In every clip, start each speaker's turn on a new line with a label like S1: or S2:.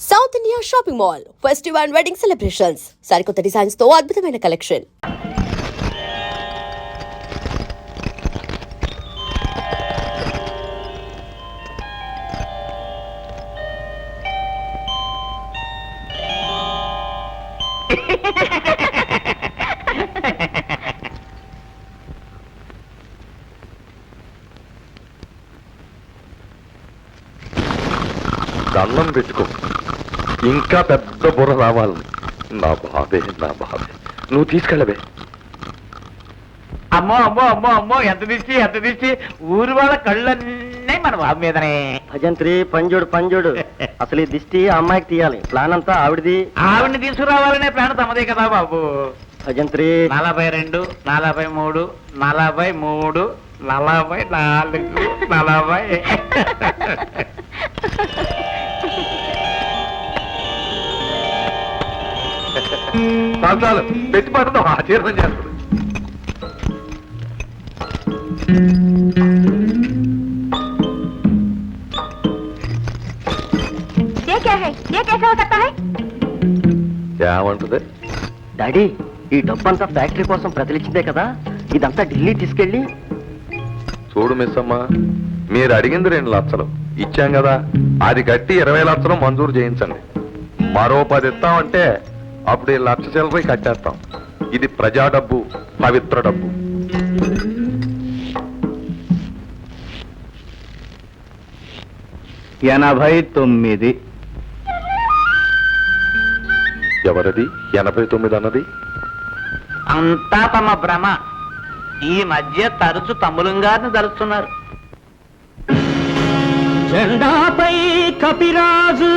S1: South India shopping mall festival and wedding celebrations సరికొత్త డిజైన్స్తో అద్భుతమైన కలెక్షన్
S2: దండం పెట్టుకో. ఇంకా పెద్ద బుర్ర రావాలని నా బాబే నా బాబే. నువ్వు తీసుకెళ్ళవే.
S3: అమ్మో అమ్మో అమ్మో అమ్మో ఎంత దిష్టి ఎంత దిష్టి. ఊరు వాళ్ళ కళ్ళన్నీ మన బాబు మీదనే.
S4: భజంత్రి పంజుడు పంజుడు. అసలు ఈ దిష్టి ఆ అమ్మాయికి తీయాలి. ప్లాన్ అంతా ఆవిడది.
S3: ఆవిడ్ని తీసుకురావాలనే ప్రాణం తమదే కదా బాబు.
S4: భజంత్రి.
S3: నలభై రెండు నలభై మూడు నలభై మూడు నలభై నాలుగు నలభై.
S2: చాలు చాలు.
S5: చేస్తాడు
S2: ఏమంటది?
S4: డాడీ ఈ డబ్బంతా ఫ్యాక్టరీ కోసం ప్రతిలిచ్చిందే కదా. ఇదంతా ఢిల్లీ తీసుకెళ్ళి.
S2: చూడు మిస్ అమ్మా మీరు అడిగింది రెండు లక్షలు ఇచ్చాం కదా. అది కట్టి ఇరవై లక్షలు మంజూరు చేయించండి. మరో పది ఇస్తామంటే అప్పుడు ఈ లక్ష చిల్లరై కట్టేస్తాం. ఇది ప్రజా డబ్బు పవిత్ర డబ్బు.
S3: ఎనభై తొమ్మిది.
S2: ఎవరిది? ఎనభై తొమ్మిది అన్నది?
S3: అంతా తమ భ్రమ. ఈ మధ్య తరచు తమ్ములం గారిని తలుస్తున్నారు జెండాపై కపిరాజు.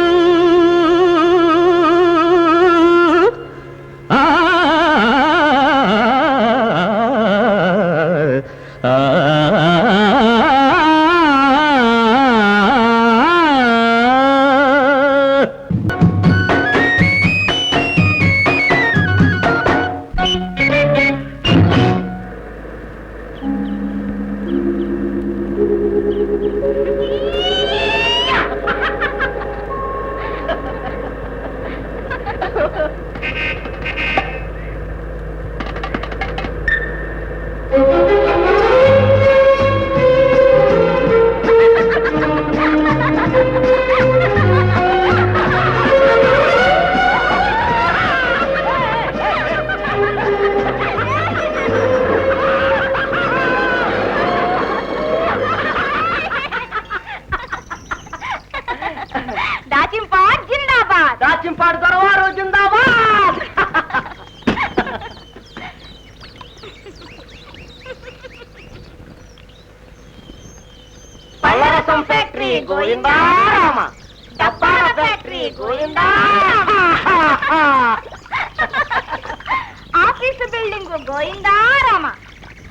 S5: గోయిందారామ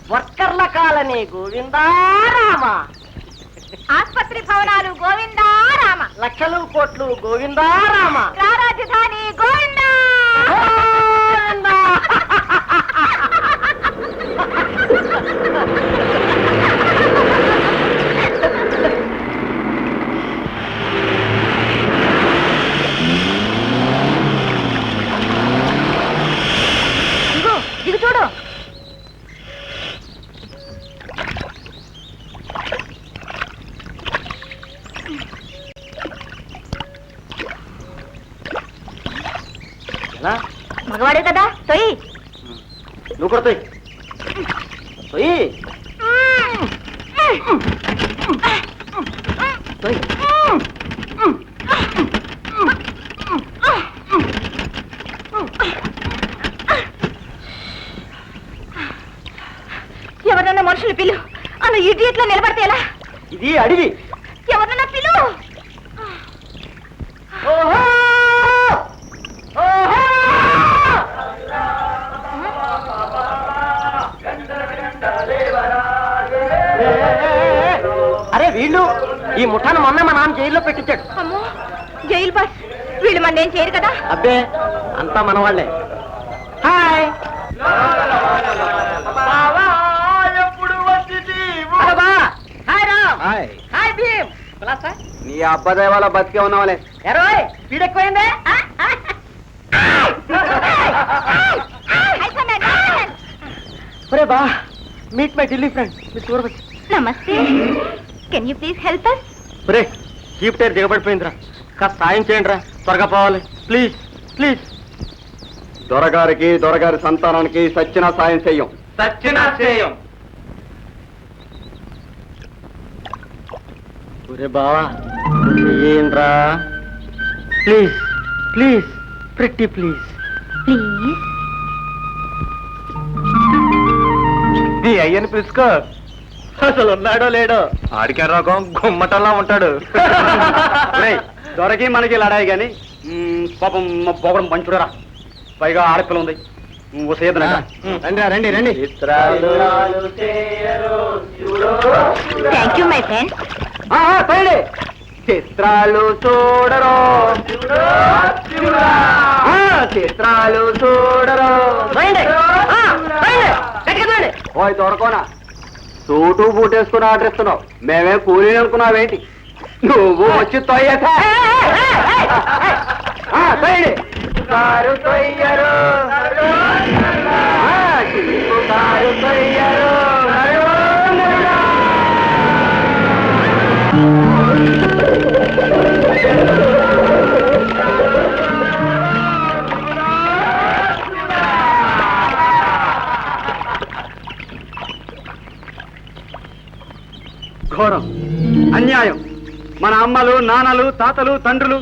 S4: వర్కర్ల కాలనీ గోవిందారామ.
S5: ఆసుపత్రి భవనాలు గోవిందారామ.
S4: లక్షలు కోట్లు గోవిందారామ.
S5: రాజధాని గోవిందా
S4: గోవిందా!
S5: ఇదిగో దిగు చూడు
S4: ఎలా?
S5: మగవాడే కదా తొయ్యి
S4: నువ్వు కూడా తొయ్యి. తొయ్యి. తొయ్యి.
S5: ఎవరన్నా మనుషులు పిలు అలా ఇడియట్లో నిలబడితే ఎలా
S4: ఇది అడివి ఈ ముఠాను మొన్న మా నాన్న జైల్లో పెట్టించాడు.
S5: అమ్మో జైలు బస్ వీళ్ళు మన ఏం చేయరు కదా?
S4: అబ్బే అంతా మన వాళ్ళే హాయ్
S6: నీ అబ్బదే వాళ్ళ బతికే ఉన్నావులే.
S4: ఎరోయ్ స్పీడ్ ఎక్కువైందే ఒరే బా meet my Delhi friend miss Urvashi
S5: namaste. Can you please help us
S4: ఒరే జీప్ టైర్ దిగబడిపోయిందిరా. కాస్త సాయం చేయండి రా త్వరగా పోవాలి. ప్లీజ్ ప్లీజ్
S6: దొరగారికి దొరగారి సంతానానికి సచ్చిన సాయం చెయ్యం
S7: సచ్చినా చేయం.
S4: ఒరే బావా ఏంట్రా please please pretty please
S5: please
S7: నీ అయ్యని పిలుచుకో.
S4: అసలు ఉన్నాడో లేడో?
S7: ఆడికే రకం గుమ్మటంలా ఉంటాడు.
S6: ఒరేయ్, దొరకి మనకి లడాయి గాని మ్, పాపం మా పోవడం మంచుడరా పైగా ఆడపిల్ల ఉంది. సేదనక
S4: రండి రండి. రండి
S5: థ్యాంక్ యూ మై ఫ్రెండ్
S6: చిత్రాలు చూడరో. ఆ, చిత్రాలు చూడరో. ఓయ్ దొరకోనా సూటు బూటేసుకుని ఆర్డర్ ఇస్తున్నావు మేమే కూలీ అనుకున్నావేంటి? నువ్వు వచ్చి తొయ్యక. తొయ్యరు. ఘోరం అన్యాయం. మన అమ్మలు నాన్నలు తాతలు తండ్రులు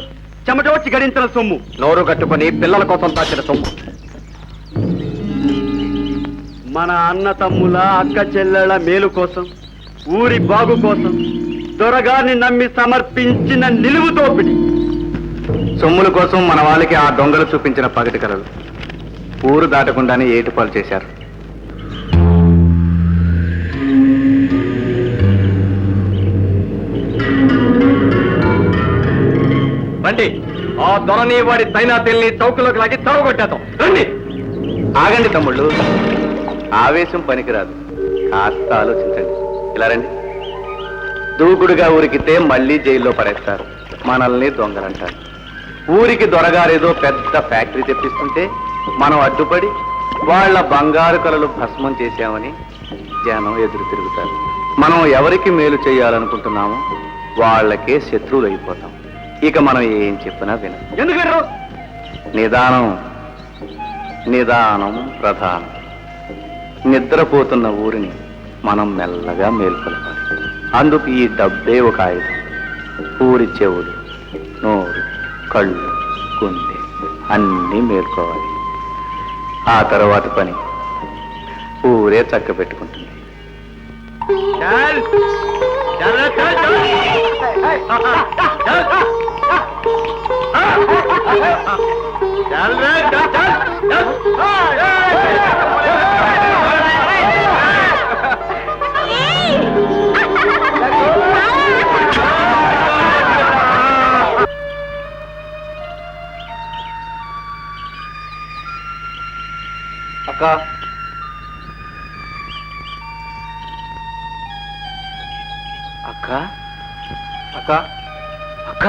S6: చెమటోడ్చి గడించిన సొమ్ము. నోరు కట్టుకొని పిల్లల కోసం దాచిన సొమ్ము. మన అన్న తమ్ముల అక్క చెల్లెళ్ళ మేలు కోసం ఊరి బాగు కోసం దొరగారిని నమ్మి సమర్పించిన నిలువు దోపిడి సొమ్ముల కోసం మన వాళ్ళకి ఆ దొంగలు చూపించిన పగటి కలలు ఊరు దాటకుండానే ఏటుపాలు చేశారు.
S7: రండి ఆ దొరని వాడి తైనాతిల్ని చౌకలోకి లాగి తవగొట్టేద్దాం రండి.
S8: ఆగండి తమ్ముళ్ళు. ఆవేశం పనికిరాదు. కాస్త ఆలోచించండి. ఇలా రండి. దూకుడుగా ఊరికితే మళ్ళీ జైల్లో పడేస్తారు. మనల్ని దొంగలంటారు. ఊరికి దొరగారేదో పెద్ద ఫ్యాక్టరీ తెప్పిస్తుంటే మనం అడ్డుపడి వాళ్ళ బంగారు కలలు భస్మం చేశామని జనం ఎదురు తిరుగుతారు. మనం ఎవరికి మేలు చేయాలనుకుంటున్నామో వాళ్ళకే శత్రువులు అయిపోతాం ఇక మనం ఏం చెప్పినా వినం.
S6: ఎందుకు వినరు?
S8: నిదానం నిదానం ప్రధానం. నిద్రపోతున్న ఊరిని మనం మెల్లగా మేల్కొల్పాలి. అందుకు ఈ డబ్బే ఒక ఆయుధం. ఊరి చెవులు నోరు కళ్ళు గుండె అన్నీ మేల్కోవాలి. ఆ తర్వాత పని ఊరే చక్క పెట్టుకుంటుంది
S7: చల్ చల్ చల్. చల్. చల్ రే చల్ చల్
S6: అక్క.
S8: అక్క.
S6: అక్క.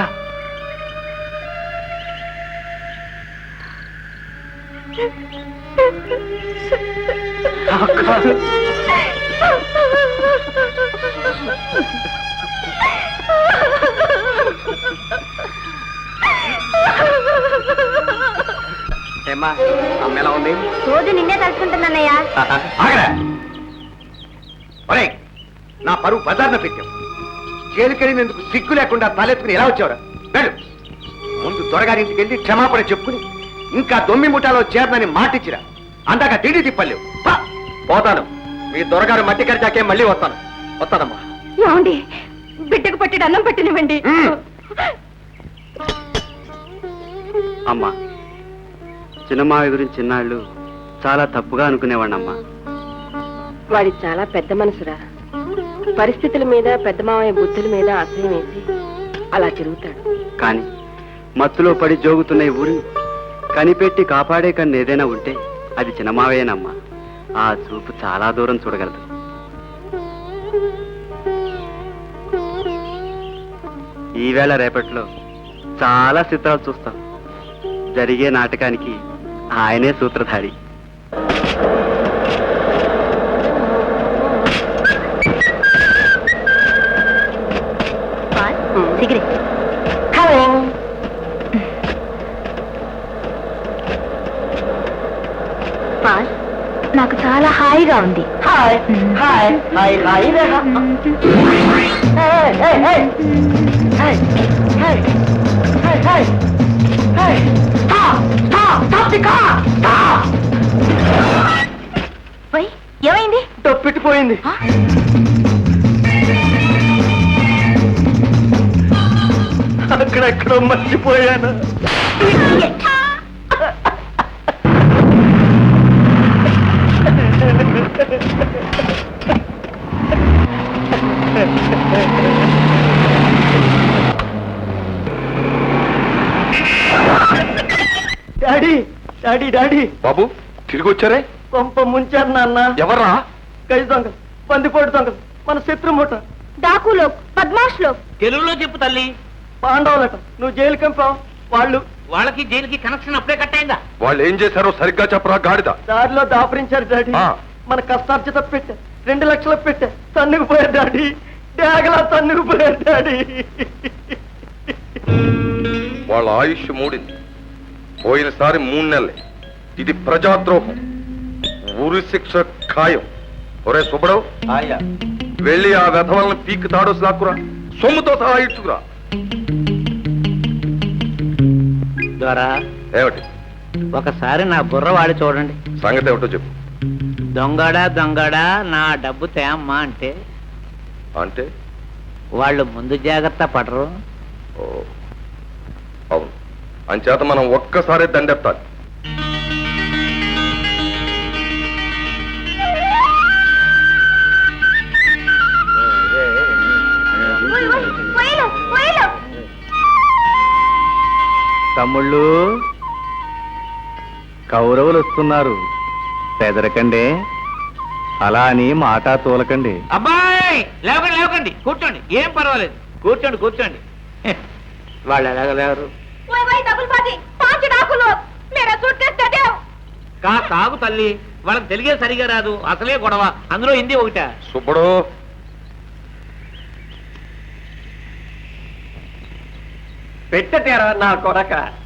S6: ఏమ్మా అమ్మ ఎలా ఉంది?
S5: రోజు నిన్నే తలుచుకుంటున్నానయ్యా.
S6: ఆగరా. ఒరేయ్ నా పరువు బజార్న పెట్టావు. జైలుకెళ్ళినందుకు సిగ్గు లేకుండా తలెత్తుకుని ఎలా వచ్చావురా? వెళ్ళు. ముందు దొరగారింటికి వెళ్ళి క్షమాపణ చెప్పుకుని ఇంకా దొమ్మి ముఠాలో చేరనని మాటిచ్చిరా. అందాక తిండి తిప్పలేవు. పోతాను. మీ దొరగారు మట్టి కరిచాకే మళ్ళీ వస్తాను. వస్తానమ్మా.
S5: ఏమండి? బిడ్డకు పట్టెడు అన్నం పెట్టినవ్వండి.
S6: మ్మ్. అమ్మా చిన్నమావి గురించి చిన్నాళ్ళు చాలా తప్పుగా అనుకునేవాడినమ్మా
S9: వాడి చాలా పెద్ద మనసురా. పరిస్థితుల మీద పెద్ద మావయ్య బుద్ధుల మీద అసహ్యం వేసి అలా తిరుగుతాడు.
S6: కానీ మత్తులో పడి జోగుతున్న ఈ ఊరిని కనిపెట్టి కాపాడే కన్ను ఏదైనా ఉంటే అది చిన్నమావేనమ్మా ఆ చూపు చాలా దూరం చూడగలదు. ఈవేళ రేపట్లో
S3: చాలా చిత్రాలు చూస్తాం. జరిగే నాటకానికి ఆయనే సూత్రధారి.
S5: నాకు చాలా హాయిగా ఉంది.
S10: Hi. Hi. Hi hi. Rekha. Hey, hey, hey. Daddy daddy.
S2: బాబు తిరిగి వచ్చారే?
S10: పంప ముంచారు నాన్న.
S2: ఎవర్రా?
S10: కై దొంగ బందిపోటు దొంగ మన శత్రుమూట
S5: డాకులో పద్మాష్లో
S3: తెలుగులో చెప్పు తల్లి.
S10: పాండవులట నువ్వు జైలు కంపావు వాళ్ళు
S3: వాళ్ళకి జైలుకి కనెక్షన్ అప్పుడే కట్ అయిందా?
S2: వాళ్ళు ఏం చేశారో సరిగ్గా చెప్పరా గాడిద?
S10: దారిలో దాపరించారు డాడీ.
S2: ఆ.
S10: మన కష్టార్జిత పెట్టే రెండు లక్షలు పెట్టే తన్నుకు పోయారు డాడీ. డాగలా తన్నుకు పోయారు డాడీ.
S2: వాళ్ళ ఆయుష్ మూడింది. పోయినసారి మూడు నెలలే. ఇది ప్రజాద్రోహం. ఊరి శిక్ష ఖాయం. ఒరే సుబ్బడవు వెళ్ళి ఆ వెధవలను పీక్ తాడోసి లాక్కురా. సొమ్ముతో సహా ఇచ్చుకురా
S3: ద్వారా
S2: ఏమిటి?
S3: ఒకసారి నా బుర్ర వాడి చూడండి.
S2: సంగతి ఏమిటో చెప్పు.
S3: దొంగడా దొంగడా నా డబ్బు తేమ్మా అంటే?
S2: అంటే?
S3: వాళ్ళు ముందు జాగ్రత్త పడరు.
S2: ఓ, అవును. అంచేత మనం ఒక్కసారి దండెత్తాలి.
S3: తమ్ముళ్ళు. కౌరవులు వస్తున్నారు పెదరకండి. అలా అని మాట తోలకండి. అబ్బాయి! లేవకండి లేవకండి. కూర్చోండి. ఏం పర్వాలేదు. కూర్చోండి కూర్చోండి. వాళ్ళు ఎలాగలేరు కా కాగు తల్లి. వాళ్ళకి తెలిగే సరిగా రాదు. అసలే గొడవ. అందులో హిందీ ఒకట.
S2: సుబ్బడు.
S10: పెట్టటేరా నా కొడక.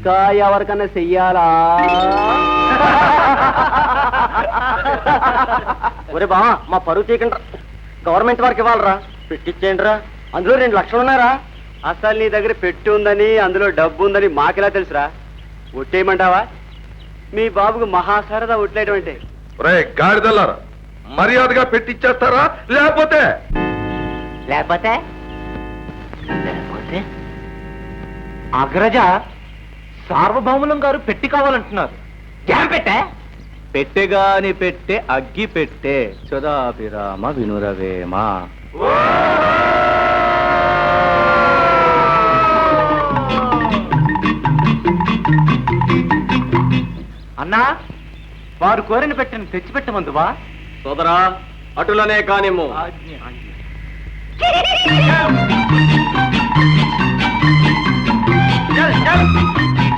S10: ఇంకా ఎవరికన్నా చెయ్యాలా? ఒరే బా మా పరువు తీయకుండా గవర్నమెంట్ వారికి ఇవ్వాలరా. పెట్టించేయండి రా అందులో రెండు లక్షలు ఉన్నారా? అసలు నీ దగ్గర పెట్టి ఉందని అందులో డబ్బు ఉందని మాకెలా తెలుసురా? ఒట్టేయమంటావా? మీ బాబుకు మహాసరదా ఒట్లేటువంటి
S2: రే గాడిదల్లారా మర్యాదగా పెట్టిచ్చేస్తారా? లేకపోతే?
S3: లేకపోతే? లేకపోతే? అగ్రజ సార్వభౌములం గారు పెట్టి కావాలంటున్నారు. ఏం పెట్టే? పెట్టెగాని పెట్టే అగ్గి పెట్టే. సుధాభిరామ వినురవేమ. అన్నా వారు కోరిన పెట్టని తెచ్చిపెట్టమందువా?
S10: సోదరా అటులనే కానిమ్ము.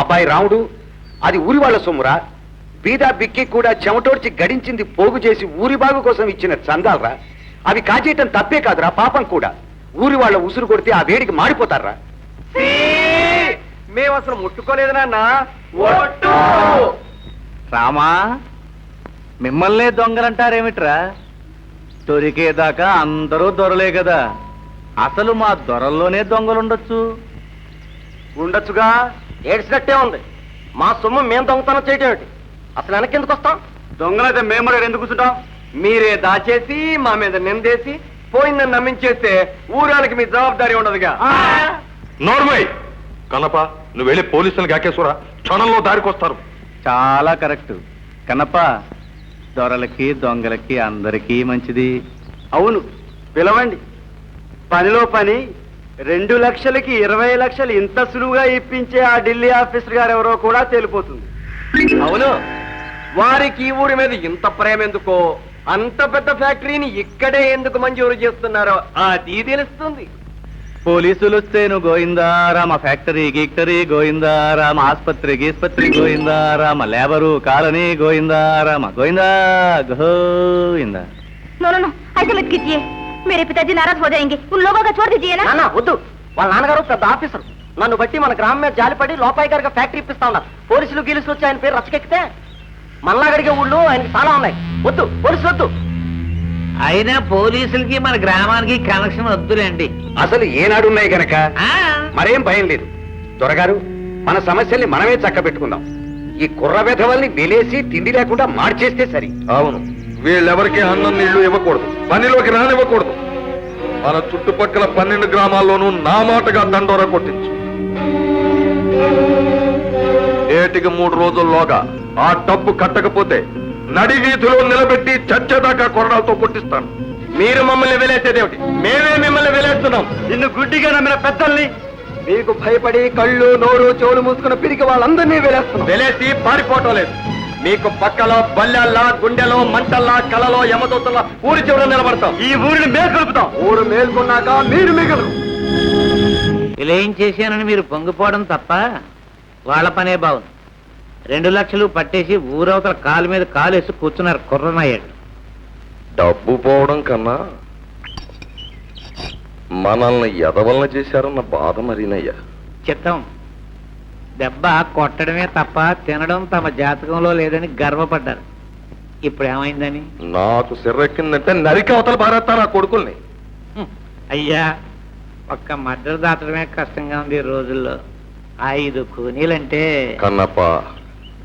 S11: అబ్బాయి రాముడు అది ఊరి వాళ్ళ సొమ్మురా? బీదా బిక్కి కూడా చెమటోడ్చి గడించింది పోగు చేసి ఊరి బాగు కోసం ఇచ్చిన చందాలరా? అవి కాజేయటం తప్పే కాదురా పాపం కూడా. ఊరి వాళ్ళ ఉసురు కొడితే ఆ వేడికి మాడిపోతారా?
S7: మేము అసలు ముట్టుకోలేదు నాన్న
S8: రామా మిమ్మల్నే దొంగలంటారేమిట్రా? దొరికేదాకా అందరూ దొరలే కదా అసలు మా దొరల్లోనే దొంగలుండొచ్చు.
S7: ఉండొచ్చుగా. ఏడ్చినట్టే ఉంది. మా సొమ్ము మేము దొంగతనం చేయటం ఏమిటి? అసలు వెనక్కి ఎందుకు వస్తాం? దొంగలైతే మేము కూడా ఎందుకు కూర్చుంటాం? మీరే దాచేసి మా మీద నిందేసి పోయిందని నమ్మించేస్తే ఊరానికి మీ జవాబారి ఉండదుగా.
S2: నోర్మై! కనప నువ్వు వెళ్ళి పోలీసులు కాకేశ్వరా క్షణంలో దారికొస్తారు
S8: చాలా కరెక్ట్. కనప దొరలకి దొంగలకి అందరికీ మంచిది.
S7: అవును పిలవండి. పనిలో పని రెండు లక్షలకి ఇరవై లక్షలు ఇంత సులువుగా ఇప్పించే ఆ ఢిల్లీ ఆఫీసర్ గారు ఎవరో కూడా తేలిపోతుంది. అవును. వారికి ఈ ఊరి మీద ఇంత ప్రేమ ఎందుకో? అంత పెద్ద ఫ్యాక్టరీని ఇక్కడే ఎందుకు మంజూరు చేస్తున్నారో అది తెలుస్తుంది.
S8: పోలీసులు వస్తేను గోయిందారామ ఫ్యాక్టరీ గీక్టరీ గోయిందారామ ఆస్పత్రి గీస్పత్రి గోయిందారామ labour colony గోయిందారామ గోయిందా గోయిందా.
S5: No no no ऐसे मत कीजिए मेरे पिताजी नाराज हो जाएंगे उन लोगों का छोड़ दीजिए ना
S7: నాన్న వద్దు వాళ్ళ నాన్నగారు పెద్ద ఆఫీసర్ నన్ను బట్టి మన గ్రామం మీద జాలిపడి లోపాయి గారికి ఫ్యాక్టరీ ఇప్పిస్తా ఉన్నారు పోలీసులు గీలుసులు వచ్చి ఆయన పేరు రచ్చకెక్కితే మల్లాగడిగే ఊళ్ళు ఆయనకి చాలా ఉన్నాయి వద్దు పోలీసులు వద్దు
S3: అయినా పోలీసులకి మన గ్రామానికి కనెక్షన్ వద్దులేండి
S11: అసలు ఏనాడున్నాయి గనక
S3: ఆ,
S11: మరేం భయం లేదు దొరగారు మన సమస్యల్ని మనమే చక్క పెట్టుకుందాం ఈ కుర్ర వెధవల్ని వెలేసి తిండి లేకుండా మార్చేస్తే సరి
S2: అవును వీళ్ళెవరికి అన్నం నీళ్ళు ఇవ్వకూడదు పనిలోకి రానివ్వకూడదు. మన చుట్టుపక్కల పన్నెండు గ్రామాల్లోనూ నా మాటగా దండోర కొట్టించు. ఏటికి మూడు రోజుల్లోగా ఆ డబ్బు కట్టకపోతే నడి వీధిలో నిలబెట్టి చచ్చేదాకా కొరడాలతో కొట్టిస్తాను.
S7: మీరు మమ్మల్ని వెలేసేదేమిటి మేమే మిమ్మల్ని వెలేస్తున్నాం. నిన్ను గుడ్డిగా నమ్మిన పెద్దల్ని మీకు భయపడి కళ్ళు నోరు చెవులు మూసుకున్న పిరికి వాళ్ళందరినీ వెలేస్తున్నాం. వెలేసి పారిపోవటం లేదు. మీకు పక్కలో బల్లెల్లా గుండెలో మంటల్లా కలలో యమదూతల్లా ఊరి చివర నిలబడతాం. ఈ ఊరిని మేల్కొలుపుతాం. ఊరు మేల్కొన్నాక మీరు మిగలరు.
S3: ఇలా ఏం చేశానని మీరు పొంగిపోవడం తప్ప వాళ్ళ పనే బాగుంది రెండు లక్షలు పట్టేసి ఊరవతల కాలు మీద కాలేసి కూర్చున్నారు కుర్రనయ్యాడు
S2: డబ్బు పోవడం కన్నా మనల్ని ఎదవలన చేశారన్న బాధ మరీనయ్యా.
S3: చిత్తం దెబ్బ కొట్టడమే తప్ప తినడం తమ జాతకంలో లేదని గర్వపడ్డారు. ఇప్పుడు ఏమైందని?
S2: నాకు సిర్రెక్కిందంటే నరికి అవతల పారేస్తాను ఆ కొడుకుల్ని
S3: అయ్యా ఒక్క మద్దతు దాటడమే కష్టంగా ఉంది ఈ రోజుల్లో. ఐదు కూనీలంటే
S2: కన్నప్ప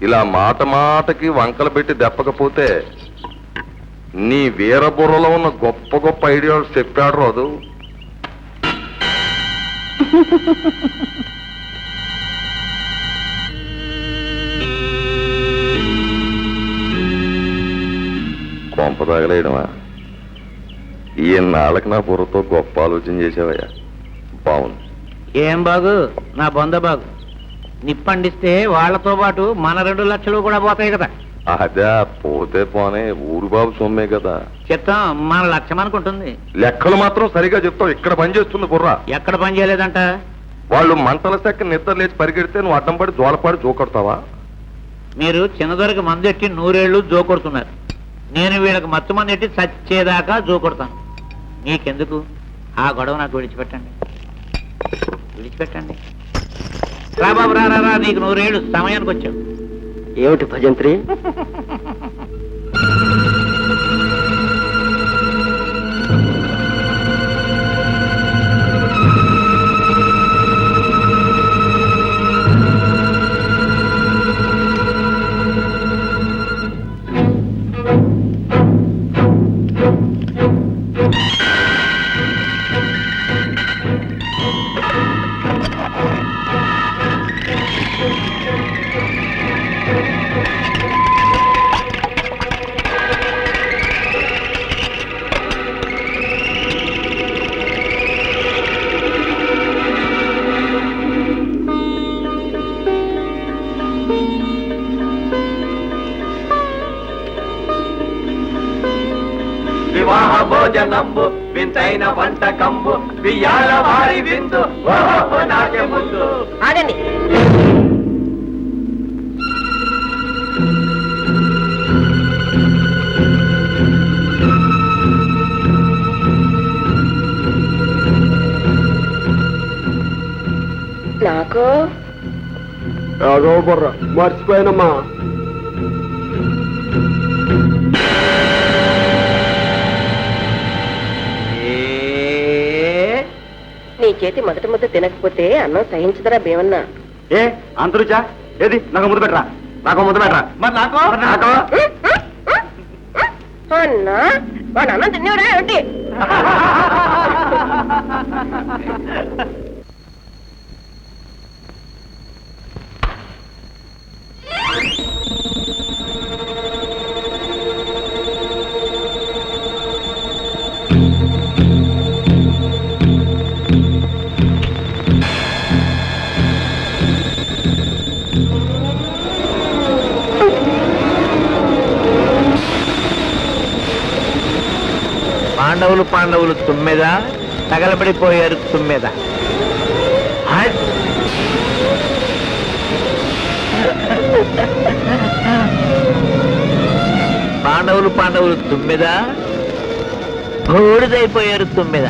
S2: ఇలా మాట మాటకి వంకలు పెట్టి దెప్పకపోతే నీ వీరబుర్రలో ఉన్న గొప్ప గొప్ప ఐడియాలు చెప్పాడు రోజు. కొంప తగలేయడమా ఈ నాళ్ళకి నా బుర్రతో గొప్ప ఆలోచన చేసావయ్యా బాగుంది
S3: ఏం బాగు? నా బొంద బాగు. నిప్పండిస్తే వాళ్ళతో పాటు మన రెండు లక్షలు కూడా పోతాయి కదా.
S2: అదే పోతే పోనే ఊరు బాబు సొమ్మే కదా.
S3: చిత్తం మన లక్ష్యం అనుకుంటుంది.
S2: లెక్కలు మాత్రం సరిగా చెప్తావు ఇక్కడ పని చేస్తుంది బుర్రా.
S3: ఎక్కడ పని చేయలేదంట?
S2: వాళ్ళు మంటల సెక్క నిద్ర లేచి పరిగెడితే నువ్వు అడ్డం పడి జోలపాడి జోకొడతావా?
S3: మీరు చిన్నదొరికి మందెట్టి నూరేళ్ళు జోకొడుతున్నారు. నేను వీళ్ళకి మత్తు మందెట్టి చచ్చేదాకా జోకొడతాను నీకెందుకు? ఆ గొడవ నాకు విడిచిపెట్టండి. విడిచిపెట్టండి. రా బాబు రా రా, రా నీకు నూరేళ్ళు సమయానికి వచ్చావు.
S7: ఏమిటి భజంత్రి? బియ్యాల
S9: ఆగండి.
S6: నాకు? రాఘవ మర్చిపోయానమ్మా.
S9: చేతి మొదటి ముద్ద తినకపోతే అన్నం సహించదరా భీమన్నా.
S6: ఏ అంతరుచా? ఏది? నాకు ముద్దు పెట్టరా? నాకు ముద్దు పెట్టరా?
S12: మరి నాకు?
S6: నాకు?
S9: అన్నా వాడు అన్నం తినేవరా ఏమిటి
S3: పాండవులు తుమ్మెద? తగలబడిపోయారు తుమ్మెద? పాండవులు పాండవులు తుమ్మెద? బోడిదైపోయారు తుమ్మెద?